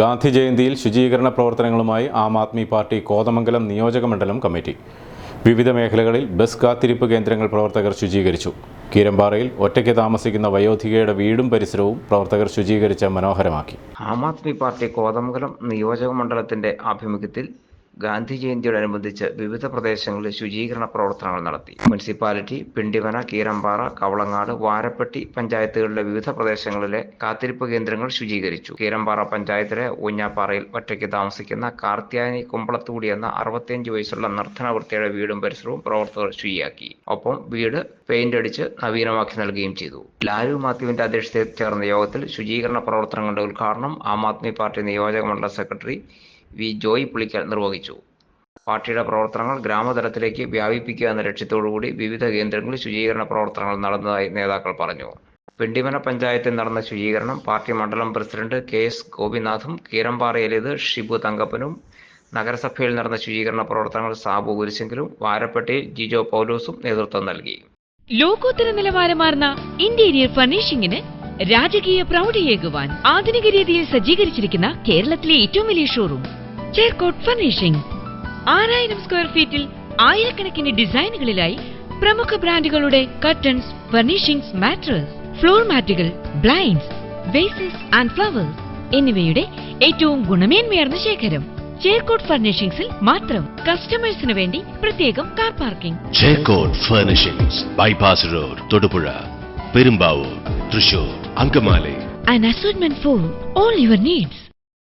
ഗാന്ധി ജയന്തിയിൽ ശുചീകരണ പ്രവർത്തനങ്ങളുമായി ആം ആദ്മി പാർട്ടി കോതമംഗലം നിയോജക മണ്ഡലം കമ്മിറ്റി. വിവിധ മേഖലകളിൽ ബസ് കാത്തിരിപ്പ് കേന്ദ്രങ്ങൾ പ്രവർത്തകർ ശുചീകരിച്ചു. കീരമ്പാറയിൽ ഒറ്റയ്ക്ക് താമസിക്കുന്ന വയോധികയുടെ വീടും പരിസരവും പ്രവർത്തകർ ശുചീകരിച്ച് മനോഹരമാക്കി. ആം ആദ്മി പാർട്ടി കോതമംഗലം നിയോജക മണ്ഡലത്തിന്റെ ആഭിമുഖ്യത്തിൽ ഗാന്ധി ജയന്തിയോടനുബന്ധിച്ച് വിവിധ പ്രദേശങ്ങളിൽ ശുചീകരണ പ്രവർത്തനങ്ങൾ നടത്തി. മുനിസിപ്പാലിറ്റി പിണ്ടിമന കീരമ്പാറ കവളങ്ങാട് വാരപ്പെട്ടി പഞ്ചായത്തുകളിലെ വിവിധ പ്രദേശങ്ങളിലെ കാത്തിരിപ്പ് കേന്ദ്രങ്ങൾ ശുചീകരിച്ചു. കീരമ്പാറ പഞ്ചായത്തിലെ ഊഞ്ഞാപ്പാറയിൽ ഒറ്റയ്ക്ക് താമസിക്കുന്ന കാർത്യായനി കുമ്പളത്തൂടി എന്ന അറുപത്തിയഞ്ച് വയസ്സുള്ള നർത്തനവൃത്തിയുടെ വീടും പരിസരവും പ്രവർത്തകർ ശുചിയാക്കി. ഒപ്പം വീട് പെയിന്റ് അടിച്ച് നവീനമാക്കി നൽകുകയും ചെയ്തു. ലാലു മാത്യുവിന്റെ അധ്യക്ഷതയിൽ ചേർന്ന യോഗത്തിൽ ശുചീകരണ പ്രവർത്തനങ്ങളുടെ ഉദ്ഘാടനം ആം ആദ്മി പാർട്ടി നിയോജക മണ്ഡല സെക്രട്ടറി വി ജോയ് പുളിക്കൽ നിർവഹിച്ചു. പാർട്ടിയുടെ പ്രവർത്തനങ്ങൾ ഗ്രാമതലത്തിലേക്ക് വ്യാപിപ്പിക്കുക എന്ന ലക്ഷ്യത്തോടുകൂടി വിവിധ കേന്ദ്രങ്ങളിൽ ശുചീകരണ പ്രവർത്തനങ്ങൾ നടന്നതായി നേതാക്കൾ പറഞ്ഞു. പിണ്ടിമന പഞ്ചായത്തിൽ നടന്ന ശുചീകരണം പാർട്ടി മണ്ഡലം പ്രസിഡന്റ് കെ എസ് ഗോപിനാഥും കീരമ്പാറയിലേത് ഷിബു തങ്കപ്പനും നഗരസഭയിൽ നടന്ന ശുചീകരണ പ്രവർത്തനങ്ങൾ സാബു കുരിശെങ്കിലും വാരപ്പെട്ടിയിൽ ജിജോ പൗലോസും നേതൃത്വം നൽകി. ലോകോത്തര നിലവാരമാർന്ന ഇന്റീരിയർ ഫർണിഷിംഗിന് രാജകീയ പ്രൗഢിയേകുവാൻ ആധുനിക രീതിയിൽ സജ്ജീകരിച്ചിരിക്കുന്ന കേരളത്തിലെ ഏറ്റവും വലിയ ഷോറൂം. ചേർക്കോട്ട് ഫർണിഷിംഗ് ആറായിരം സ്ക്വയർ ഫീറ്റിൽ ആയിരക്കണക്കിന് ഡിസൈനുകളിലായി പ്രമുഖ ബ്രാൻഡുകളുടെ കർട്ടൻസ് ഫർണിഷിംഗ്സ് മാട്രസ് ഫ്ലോർ മാറ്റുകൾ ബ്ലൈൻഡ്സ് വേസസ് ആൻഡ് ഫ്ലവേഴ്സ് എന്നിവയുടെ ഏറ്റവും ഗുണമേന്മയാർന്ന ശേഖരം. ചേർക്കോട്ട് ഫർണിഷിംഗ്സിൽ മാത്രം കസ്റ്റമേഴ്സിന് വേണ്ടി പ്രത്യേകം car parking Cherkottu furnishings bypass road Thodupuzha Perumbavoor Thrissur Angamaly. An assortment for all your needs.